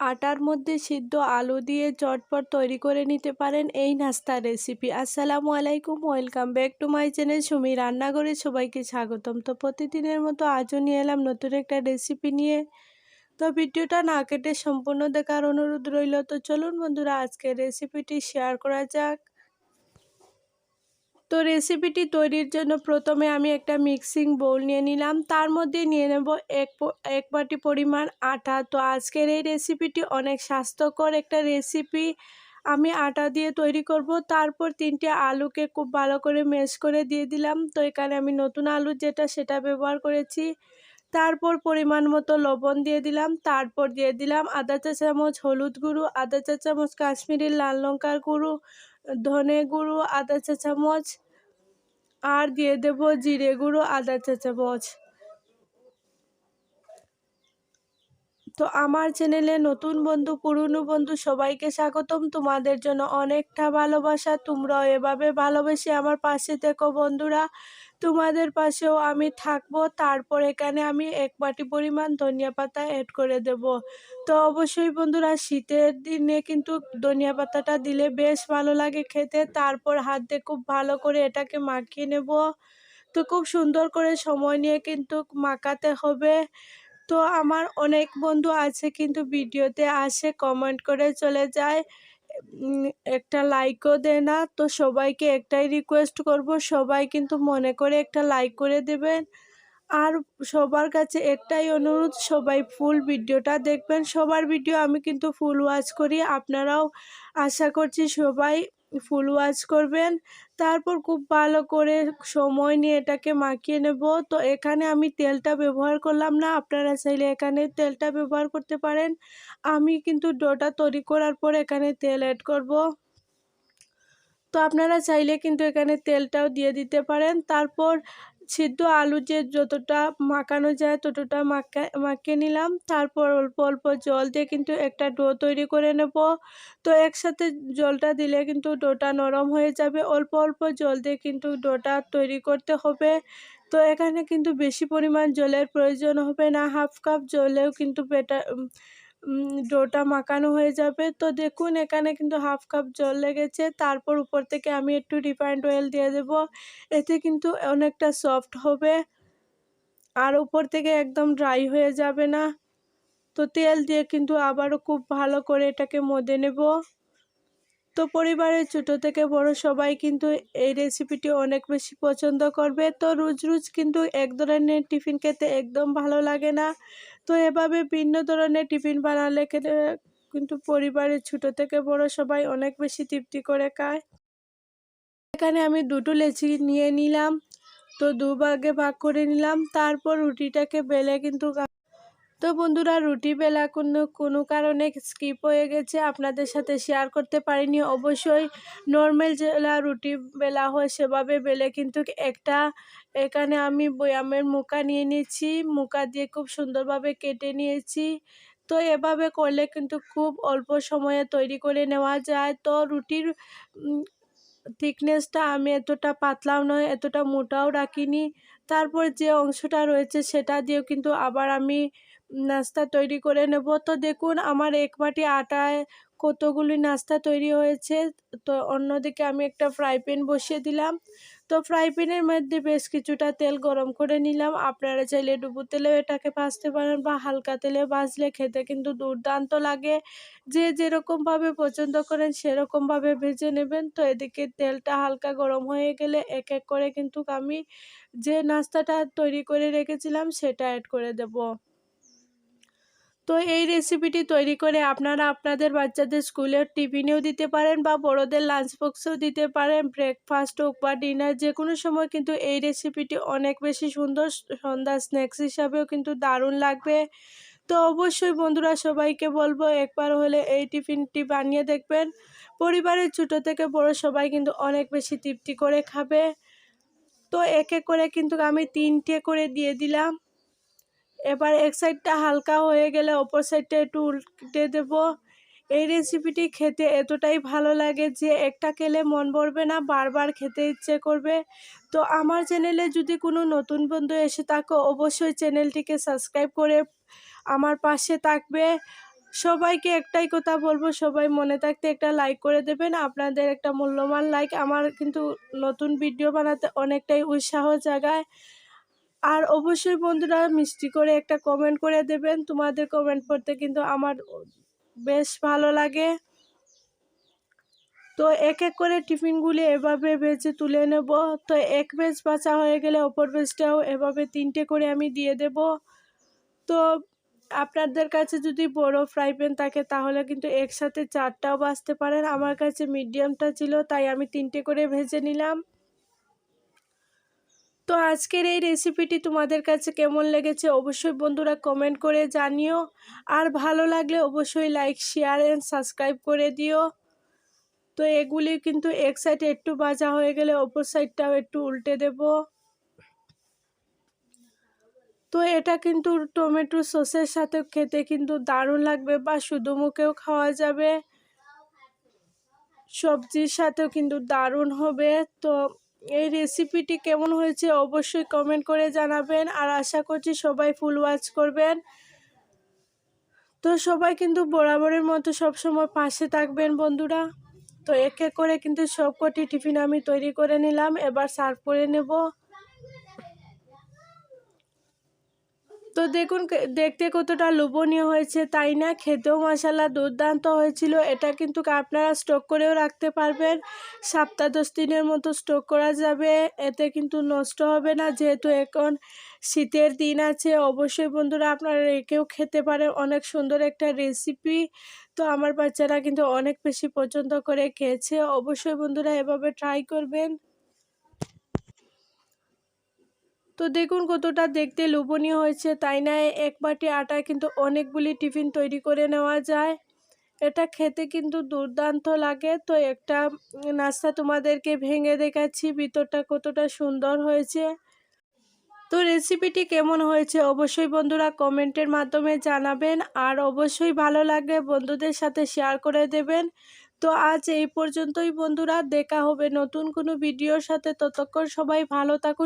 আটার মধ্যে সিদ্ধ আলু দিয়ে চটপট তৈরি করে নিতে পারেন এই নাস্তার রেসিপি আসসালামু আলাইকুম welcome back to my channel Sumi রান্নাঘরে সবাইকে স্বাগতম। তো প্রতিদিনের মতো আজও নিয়ে এলাম নতুন একটা রেসিপি নিয়ে। তো ভিডিওটা না কেটে সম্পূর্ণ দেখার অনুরোধ রইল। তো চলুন বন্ধুরা, আজকের রেসিপিটি শেয়ার করা যাক। তো রেসিপিটি তৈরির জন্য প্রথমে আমি একটা মিক্সিং বোল নিয়ে নিলাম। তার মধ্যে নিয়ে নেব এক এক বাটি পরিমাণ আটা। তো আজকের এই রেসিপিটি অনেক স্বাস্থ্যকর একটা রেসিপি আমি আটা দিয়ে তৈরি করব। তারপর তিনটে আলুকে খুব ভালো করে মেশ করে দিয়ে দিলাম। তো এখানে আমি নতুন আলু যেটা, সেটা ব্যবহার করেছি। তারপর পরিমাণ মতো লবণ দিয়ে দিলাম। তারপর দিয়ে দিলাম আধা চা চামচ, হলুদ গুঁড়ো আধা চা চামচ কাশ্মীরি লাল লঙ্কার গুঁড়ো ধনে গুঁড়ো আধা চা চামচ আর দিয়ে দেবো জিরে গুঁড়ো আধা চা চামচ তো আমার চ্যানেলে নতুন বন্ধু, পুরনো বন্ধু সবাইকে স্বাগতম। তোমাদের জন্য অনেকটা ভালোবাসা। তোমরাও এভাবে ভালোবেসে আমার পাশে থেকো বন্ধুরা। তোমাদের পাশেও আমি থাকব। তারপর এখানে আমি এক বাটি পরিমাণ ধনিয়া পাতা অ্যাড করে দেব। তো অবশ্যই বন্ধুরা, শীতের দিনে কিন্তু ধনিয়া পাতাটা দিলে বেশ ভালো লাগে খেতে। তারপর হাত খুব ভালো করে এটাকে মাখিয়ে নেব। তো খুব সুন্দর করে সময় নিয়ে কিন্তু মাখাতে হবে। তো আমার অনেক বন্ধু আছে কিন্তু ভিডিওতে আসে কমেন্ট করে চলে যায় একটা লাইকও দেয় না। তো সবাইকে একটাই রিকোয়েস্ট করব, সবাই কিন্তু মনে করে একটা লাইক করে দেবেন। আর সবার কাছে একটাই অনুরোধ, সবাই ফুল ভিডিওটা দেখবেন। সবার ভিডিও আমি কিন্তু ফুল ওয়াচ করি। আপনারাও আশা করছি সবাই ফুল ওয়াশ করবেন। তারপর খুব ভালো করে সময় নিয়ে এটাকে মাখিয়ে নেব। তো এখানে আমি তেলটা ব্যবহার করলাম না, আপনারা চাইলে এখানে তেলটা ব্যবহার করতে পারেন। আমি কিন্তু ডোটা তৈরি করার পর এখানে তেল অ্যাড করব। তো আপনারা চাইলে কিন্তু এখানে তেলটাও দিয়ে দিতে পারেন। তারপর সিদ্ধ আলু যে যতটা মাখানো যায় ততটা মাখা, মাখিয়ে নিলাম। তারপর অল্প অল্প জল দিয়ে কিন্তু একটা ডো তৈরি করে নেব। তো একসাথে জলটা দিলে কিন্তু ডোটা নরম হয়ে যাবে। অল্প অল্প জল দিয়ে কিন্তু ডোটা তৈরি করতে হবে। তো এখানে কিন্তু বেশি পরিমাণ জলের প্রয়োজন হবে না। হাফ কাপ জলেও কিন্তু বেটা ডোটা মাখানো হয়ে যাবে। তো দেখুন, এখানে কিন্তু হাফ কাপ জল লেগেছে। তারপর উপর থেকে আমি একটু রিফাইন্ড অয়েল দিয়ে দেব। এতে কিন্তু অনেকটা সফট হবে। আর উপর থেকে একদম ড্রাই হয়ে যাবে না। তো তেল দিয়ে কিন্তু আবারও খুব ভালো করে এটাকে মদে নেব। তো পরিবারের ছোটো থেকে বড় সবাই কিন্তু এই রেসিপিটি অনেক বেশি পছন্দ করবে। তো রোজ রোজ কিন্তু এক ধরনের টিফিন খেতে একদম ভালো লাগে না। তো এভাবে ভিন্ন ধরনের টিফিন বানালে কিন্তু পরিবারের ছোট থেকে বড় সবাই অনেক বেশি তৃপ্তি করে খায়। এখানে আমি দুটো লেচি নিয়ে নিলাম, তো দুভাগে ভাগ করে নিলাম, তারপর রুটিটাকে বেলে কিন্তু তো বন্ধুরা, রুটি বেলা কোনো কোনো কারণে স্কিপ হয়ে গেছে। আপনাদের সাথে শেয়ার করতে পারিনি। অবশ্যই নর্মাল যেলা রুটি বেলা হয় সেভাবে বেলে কিন্তু একটা, এখানে আমি বয়ামের মুখা নিয়ে নিয়েছি। মুখা দিয়ে খুব সুন্দরভাবে কেটে নিয়েছি। তো এভাবে করলে কিন্তু খুব অল্প সময়ে তৈরি করে নেওয়া যায়। তো রুটির থিকনেসটা আমি এতটা পাতলাও নয়, এতটা মোটাও রাখিনি। তারপর যে অংশটা রয়েছে সেটা দিয়েও কিন্তু আবার আমি নাস্তা তৈরি করে নেব। তো দেখুন, আমার এক বাটি আটায় কতগুলি নাস্তা তৈরি হয়েছে। তো অন্যদিকে আমি একটা ফ্রাই প্যান বসিয়ে দিলাম। তো ফ্রাই প্যানের মধ্যে বেশ কিছুটা তেল গরম করে নিলাম। আপনারা চাইলে ডুবু তেলেও এটাকে ভাজতে পারেন বা হালকা তেলে ভাজলে খেতে কিন্তু দুর্দান্ত লাগে। যে যেরকমভাবে পছন্দ করেন সেরকমভাবে ভেজে নেবেন। তো এদিকে তেলটা হালকা গরম হয়ে গেলে এক এক করে কিন্তু আমি যে নাস্তাটা তৈরি করে রেখেছিলাম সেটা অ্যাড করে দেবো। তো এই রেসিপিটি তৈরি করে আপনারা আপনাদের বাচ্চাদের স্কুলের টিফিনেও দিতে পারেন বা বড়োদের লাঞ্চ বক্সেও দিতে পারেন। ব্রেকফাস্ট হোক বা ডিনার যে কোনো সময় কিন্তু এই রেসিপিটি অনেক বেশি সুন্দর, সন্ধ্যা স্ন্যাক্স হিসাবেও কিন্তু দারুণ লাগবে। তো অবশ্যই বন্ধুরা সবাইকে বলব একবার হলে এই টিফিনটি বানিয়ে দেখবেন। পরিবারের ছোটো থেকে বড় সবাই কিন্তু অনেক বেশি তৃপ্তি করে খাবে। তো এক করে কিন্তু আমি তিনটে করে দিয়ে দিলাম। এবার এক সাইডটা হালকা হয়ে গেলে অপর সাইডটা একটু উল্টে দেব। এই রেসিপিটি খেতে এতটাই ভালো লাগে যে একটা খেলে মন ভরবে না, বারবার খেতে ইচ্ছে করবে। তো আমার চ্যানেলে যদি কোনো নতুন বন্ধু এসে থাকো, অবশ্যই চ্যানেলটিকে সাবস্ক্রাইব করে আমার পাশে থাকবে। সবাইকে একটাই কথা বলব, সবাই মনে থাকতে একটা লাইক করে দেবেন। আপনাদের একটা মূল্যবান লাইক আমার কিন্তু নতুন ভিডিও বানাতে অনেকটাই উৎসাহ জাগায় আর অবশ্যই বন্ধুরা মিষ্টি করে একটা কমেন্ট করে দেবেন। তোমাদের কমেন্ট পড়তে কিন্তু আমার বেশ ভালো লাগে। তো এক এক করে টিফিনগুলি এভাবে ভেজে তুলে নেব। তো এক বেজ বাঁচা হয়ে গেলে অপর বেজটাও এভাবে তিনটে করে আমি দিয়ে দেব। তো আপনাদের কাছে যদি বড় ফ্রাই প্যান থাকে তাহলে কিন্তু একসাথে চারটাও বাঁচতে পারেন। আমার কাছে মিডিয়ামটা ছিল, তাই আমি তিনটে করে ভেজে নিলাম। তো আজকের এই রেসিপিটি তোমাদের কাছে কেমন লেগেছে অবশ্যই বন্ধুরা কমেন্ট করে জানিও। আর ভালো লাগলে অবশ্যই লাইক শেয়ার অ্যান্ড সাবস্ক্রাইব করে দিও। তো এগুলি কিন্তু এক সাইডে একটু ভাজা হয়ে গেলে অপর সাইডটাও একটু উল্টে দেব। তো এটা কিন্তু টমেটো সসের সাথে খেতে কিন্তু দারুণ লাগবে বা শুধু মুখেও খাওয়া যাবে। সবজির সাথেও কিন্তু দারুণ হবে। তো এই রেসিপিটি কেমন হয়েছে অবশ্যই কমেন্ট করে জানাবেন। আর আশা করছি সবাই ফুল ওয়াচ করবেন। তো সবাই কিন্তু বরাবরের মতো সবসময় পাশে থাকবেন বন্ধুরা। তো এক এক করে কিন্তু সবকটি টিফিন আমি তৈরি করে নিলাম, এবার সার্ভ করে নেব। তো দেখুন দেখতে কতটা লোভনীয় হয়েছে, তাই না? খেতেও মশালা দুর্দান্ত হয়েছিল, এটা কিন্তু আপনারা স্টক করেও রাখতে পারবেন। সপ্তাহ দশ দিনের মতো স্টক করা যাবে, এতে কিন্তু নষ্ট হবে না, যেহেতু এখন শীতের দিন আছে। অবশ্যই বন্ধুরা, আপনারা রেখেও খেতে পারেন, অনেক সুন্দর একটা রেসিপি তো আমার বাচ্চারা কিন্তু অনেক বেশি পছন্দ করে খেয়েছে। অবশ্যই বন্ধুরা, এভাবে ট্রাই করবেন। তো দেখুন কতটা দেখতে লোভনীয় হয়েছে, তাই না? এক বাটি আটায় কিন্তু অনেকগুলি টিফিন তৈরি করে নেওয়া যায়। এটা খেতে কিন্তু দুর্দান্ত লাগে। তো একটা নাস্তা তোমাদেরকে ভেঙে দেখাচ্ছি, ভিতরটা কতটা সুন্দর হয়েছে। তো রেসিপিটি কেমন হয়েছে অবশ্যই বন্ধুরা কমেন্টের মাধ্যমে জানাবেন। আর অবশ্যই ভালো লাগলে বন্ধুদের সাথে শেয়ার করে দেবেন। তো আজ এই পর্যন্তই বন্ধুরা, দেখা হবে নতুন কোনো ভিডিওর সাথে। ততক্ষণ সবাই ভালো থাকুন।